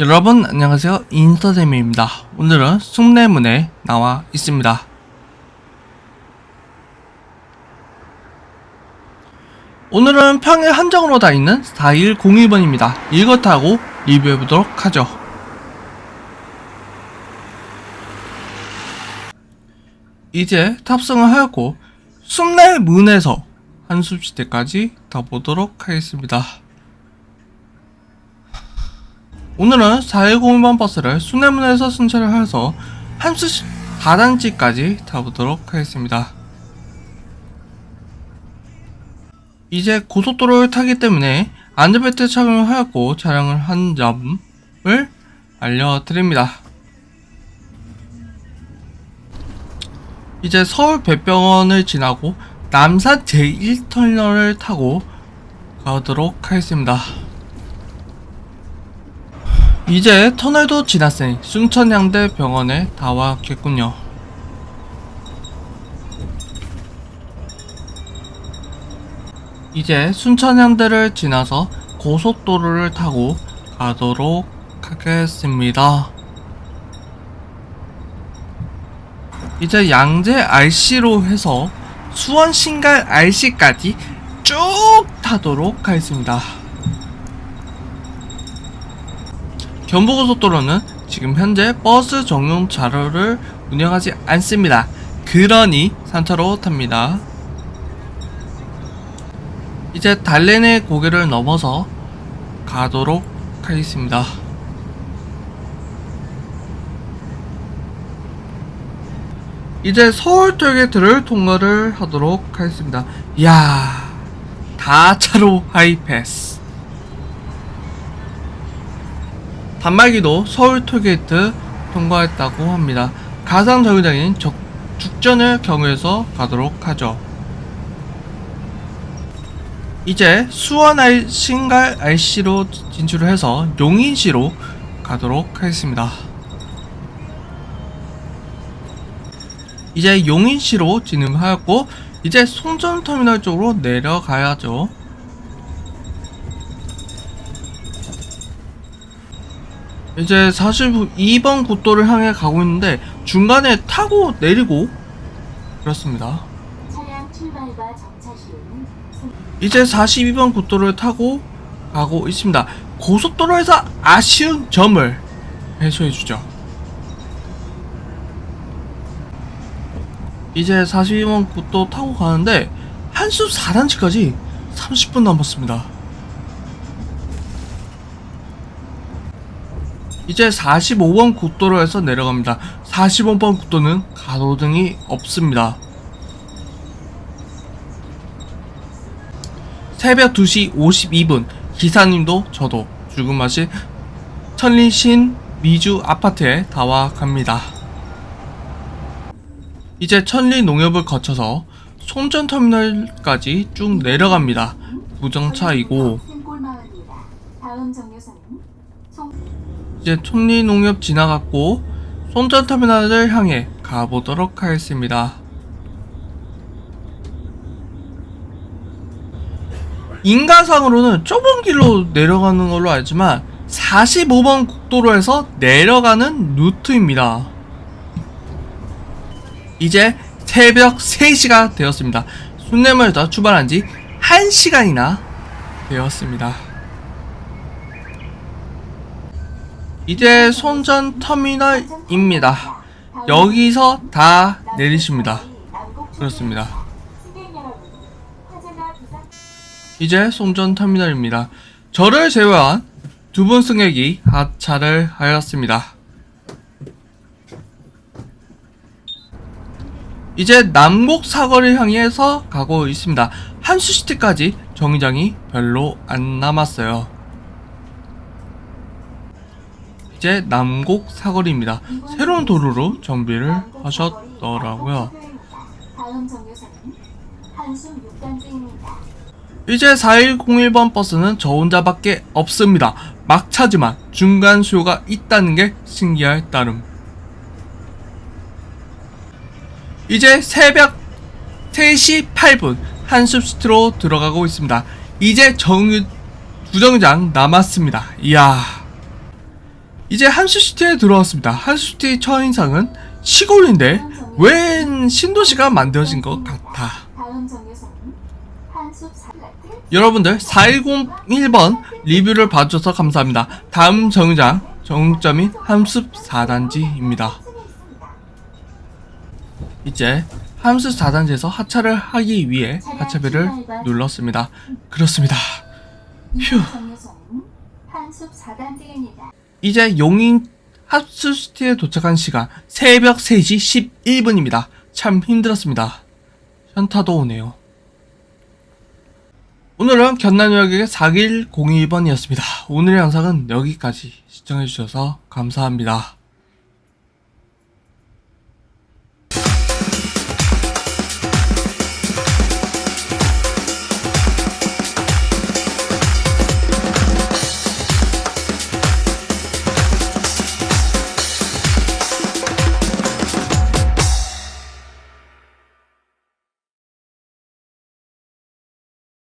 여러분 안녕하세요. 인서재미입니다. 오늘은 숭례문에 나와 있습니다. 오늘은 평일 한정으로 다 있는 4101번입니다. 이것 타고 리뷰해보도록 하죠. 이제 탑승을 하였고 숭례문에서 한숲시대까지 가보도록 하겠습니다 오늘은 4101번 버스를 수내문에서 순찰을 해서 함수 4단지까지 타보도록 하겠습니다. 이제 고속도로를 타기 때문에 안전벨트 착용을 하였고 차량을 한 점을 알려드립니다. 이제 서울 배병원을 지나고 남산 제1터미널을 타고 가도록 하겠습니다. 이제 터널도 지났으니 순천향대 병원에 다 왔겠군요. 이제 순천향대를 지나서 고속도로를 타고 가도록 하겠습니다. 이제 양재 RC로 해서 수원 신갈 RC까지 쭉 타도록 하겠습니다. 경부고속도로는 지금 현재 버스 전용 자료를 운영하지 않습니다. 그러니 산차로 탑니다. 이제 달래내 고개를 넘어서 가도록 하겠습니다. 이제 서울 톨게이트를 통과를 하도록 하겠습니다. 이야, 다 차로 하이패스. 단말기도 서울 톨게이트 통과했다고 합니다. 가상 정류장인 적, 죽전을 경유해서 가도록 하죠. 이제 수원 알, 신갈 RC로 진출을 해서 용인시로 가도록 하겠습니다. 이제 용인시로 진입하였고 이제 송전터미널 쪽으로 내려가야죠. 이제 42번 국도를 향해 가고 있는데 중간에 타고 내리고 그렇습니다. 이제 42번 국도를 타고 가고 있습니다. 고속도로에서 아쉬운 점을 해소해 주죠. 이제 42번 국도 타고 가는데 한숲 4단지까지 30분 남았습니다. 이제 45번 국도로에서 내려갑니다. 45번 국도는 가로등이 없습니다. 새벽 2시 52분 기사님도 저도 맛이 천리신 미주 아파트에 다와 갑니다. 이제 천리 농협을 거쳐서 송전터미널까지 쭉 내려갑니다. 무정차이고 생골마을입니다. 다음 정류소는 송 이제 천리 농협 지나갔고 송전터미널을 향해 가보도록 하겠습니다. 인가상으로는 좁은 길로 내려가는 걸로 알지만 45번 국도로에서 내려가는 루트입니다. 이제 새벽 3시가 되었습니다. 순례문에서 출발한 지 1시간이나 되었습니다. 이제 손전 터미널입니다. 여기서 다 내리십니다. 그렇습니다. 이제 송전 터미널입니다. 저를 제외한 두 분 승객이 하차를 하였습니다. 이제 남곡 사거리를 향해서 가고 있습니다. 한수시티까지 정류장이 별로 안 남았어요. 이제 남곡 사거리입니다. 새로운 도로로 정비를 하셨더라고요. 다음 정류소는 한숨 6단지입니다. 이제 4101번 버스는 저 혼자밖에 없습니다. 막차지만 중간 수요가 있다는 게 신기할 따름. 이제 새벽 3시 8분 한숲시티로 들어가고 있습니다. 이제 정유, 부정장 남았습니다. 이야. 이제 한수시티에 들어왔습니다. 한수시티 첫인상은 시골인데 웬 신도시가 만들어진 것 같아. 여러분들 4101번 리뷰를 봐주셔서 감사합니다. 다음 정류장 정점이 함습 4단지입니다. 이제 함습 4단지에서 하차를 하기 위해 하차벨을 눌렀습니다. 그렇습니다. 휴. 한숲 4단지입니다. 이제 용인 합수시티에 도착한 시간 새벽 3시 11분입니다. 참 힘들었습니다. 현타도 오네요. 오늘은 견난역의 4101번이었습니다. 오늘의 영상은 여기까지 시청해주셔서 감사합니다.